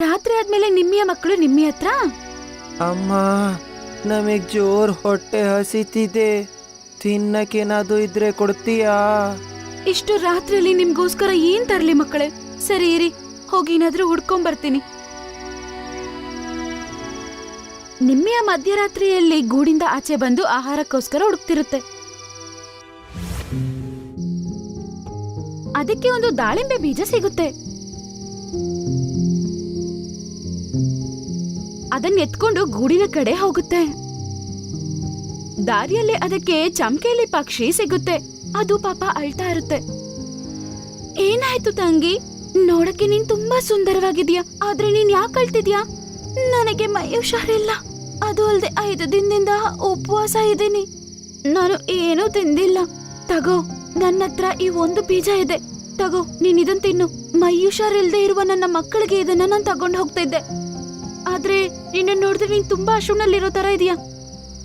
ರಾತ್ರಿ ಆದ್ಮೇಲೆ ನಿಮ್ಮಿಯ ಮಕ್ಕಳು ನಿಮ್ಮಿ ಹತ್ರ? ಅಮ್ಮ ನಮಗ್ ಜೋರ್ ಹೊಟ್ಟೆ ಹಸಿತಿದೆ. ತಿನ್ನಕ್ಕೇನಾದ್ರು ಇದ್ರೆ ಕೊಡ್ತೀಯಾ? ಇಷ್ಟು ರಾತ್ರಿಯಲ್ಲಿ ನಿಮ್ಗೋಸ್ಕರ ಏನ್ ತರ್ಲಿ ಮಕ್ಕಳೇ? ಸರಿ ಇರಿ ಹೋಗಿ ಏನಾದ್ರೂ ಹುಡ್ಕೊಂಡ್ ಬರ್ತೀನಿ ನಿಮ್ಮಿಯ ಮಧ್ಯರಾತ್ರಿಯಲ್ಲಿ ಗೂಡಿಂದ ಆಚೆ ಬಂದು ಆಹಾರಕ್ಕೋಸ್ಕರ ಹುಡುಕ್ತಿರುತ್ತೆ. ಅದಕ್ಕೆ ಒಂದು ದಾಳಿಂಬೆ ಬೀಜ ಸಿಗುತ್ತೆ. ಅದನ್ನ ಎತ್ಕೊಂಡು ಗೂಡಿನ ಕಡೆ ಹೋಗುತ್ತೆ. ದಾರಿಯಲ್ಲಿ ಅದಕ್ಕೆ ಚಮಕೇಲಿ ಪಕ್ಷಿ ಸಿಗುತ್ತೆ. ಅದು ಪಾಪ ಅಳ್ತಾ ಇರುತ್ತೆ. ಏನಾಯ್ತು ತಂಗಿ? ನೋಡಕ್ಕೆ ನೀನ್ ತುಂಬಾ ಸುಂದರವಾಗಿದ್ಯಾ ಆದ್ರೆ ನೀನ್ ಯಾಕೆ ಅಳ್ತಿದ್ಯಾ ನನಗೆ ಮೈ ಹುಷಾರಿಲ್ಲ ಅದು ಅಲ್ದೆ ಐದು ದಿನದಿಂದ ಉಪವಾಸ ಇದ್ದೀನಿ. ನಾನು ಏನೂ ತಿಂದಿಲ್ಲ. ತಗೋ, ನನ್ನ ಹತ್ರ ಈ ಒಂದು ಬೀಜ ಇದೆ. ತಗೋ, ನೀನ್ ಇದನ್ ತಿನ್ನು. ಮೈ ಹುಷಾರಿಲ್ದೆ ಇರುವ ನನ್ನ ಮಕ್ಕಳಿಗೆ ಇದನ್ನ ನಾನು ತಗೊಂಡು ಹೋಗ್ತಾ ಇದ್ದೆ ಆದ್ರೆ ನಿನ್ನ ನೋಡಿದ್ರೆ ನೀನ್ ತುಂಬಾ ಅಶ್ರೂನಲ್ಲಿರೋ ತರ ಇದೆಯಾ.